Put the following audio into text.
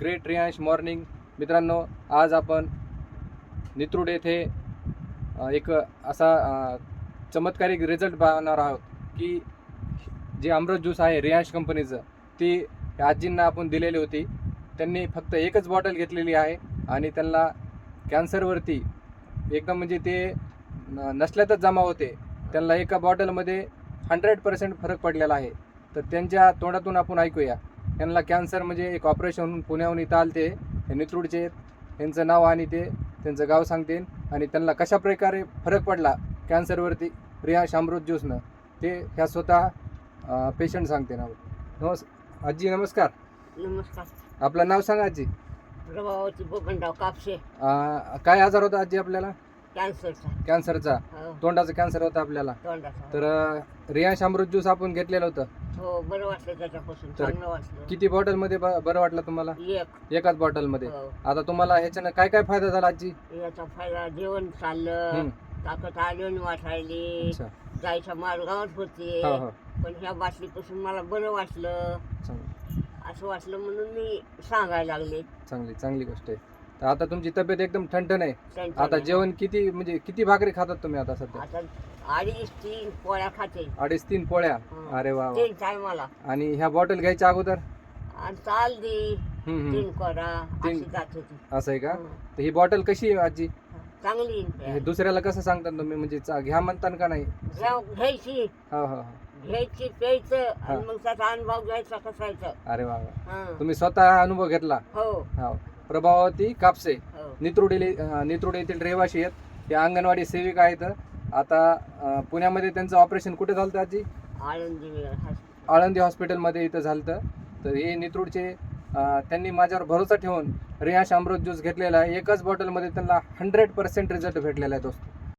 Great Riyansh morning. मित्रांनो आज आपण नित्रुड येथे एक असा चमत्कारिक रिझल्ट पाहणार आहोत की जे अमृत ज्यूस आहे रियांश कंपनीचं ती आजींना आपण दिलेली होती. त्यांनी फक्त एकच बॉटल घेतलेली आहे आणि त्यांना कॅन्सरवरती एकदम म्हणजे ते न- नसल्यातच जमा होते. त्यांना एका बॉटलमध्ये हंड्रेड पर्सेंट फरक पडलेला आहे. तर त्यांच्या तोंडातून आपण ऐकूया. त्यांना कॅन्सर म्हणजे एक ऑपरेशन पुण्याहून इथं आलते. हे नित्रूडचे आहेत. त्यांचं नाव आणि ते त्यांचं गाव सांगतील आणि त्यांना कशा प्रकारे फरक पडला कॅन्सरवरती रियाश अमृत ज्यूसनं ते ह्या स्वतः पेशंट सांगते नाव. नमस् आजी नमस्कार. नमस्कार. आपलं नाव सांगा आजी. प्रभावती बबनराव कापसे. अं, काय आजार होता आजी आपल्याला? कॅन्सरचा. कॅन्सरचा? हो, तोंडाचा कॅन्सर होता आपल्याला. तोंडाचा तर अं, रियांश अमृत ज्यूस आपण घेतलेलं होतं. हो बरं वाटलं त्याच्यापासून. तर चांगलं वाटलं. किती बॉटलमध्ये ब- बरं वाटलं तुम्हाला? एक. एकाच बॉटलमध्ये. हो. आता तुम्हाला ह्याच्यानं काय काय फायदा झाला आजी? याचा फायदा जेवण चाललं हम्म. ताकद आली वाटायली अच्छा. जायच्या मार्गावर होते. हो हो. पण ह्या बाटलीपासून मला बरं वाटलं. चांगली. असं वाटलं म्हणून मी सांगायला लागले. चांगली चांगली गोष्ट आहे. तर आता तुमची तब्येत एकदम ठणठण आहे. आता जेवण किती म्हणजे किती भाकरी खातात तुम्ही आता सध्या? आता अडीच तीन पोळ्या खाते. अडीच तीन पोळ्या? हं. अरे वा वा. तीन टायमाला. आणि ह्या बॉटल घ्यायच्या अगोदर? आणि चाल दे हम्म, हम्म. तीन कोरा तीन. अशी जात होती. असं आहे का? हं. तर ही बॉटल कशी आहे आजी? चांगली हे दुसऱ्याला कसं सांगतात तुम्ही? म्हणजे चा- घ्या म्हणता का नाही? जाऊ घ्यायची. हो हो हो. घ्यायची प्यायचं हा. आणि मग त्याचा अनुभव घ्यायचा कसायचं. अरे वा वा. हं. तुम्ही स्वतः अनुभव घेतला? हो. हो. प्रभावती कापसे. हो. नित्रुड नित्रुड येथील रहिवासी आहेत. ते अंगणवाडी सेविका आहेत. आता पुण्यामध्ये त्यांचं ऑपरेशन कुठे झालं आजी? आळंदी हॉस्पिटल. आळंदी हॉस्पिटलमध्ये इथं झालं. तर हे नित्रूडचे त्यांनी माझ्यावर भरोसा ठेवून रियांश अमृत ज्यूस घेतलेला आहे. एकाच बॉटलमध्ये त्यांना हंड्रेड पर्सेंट रिझल्ट भेटलेला आहे दोस्त.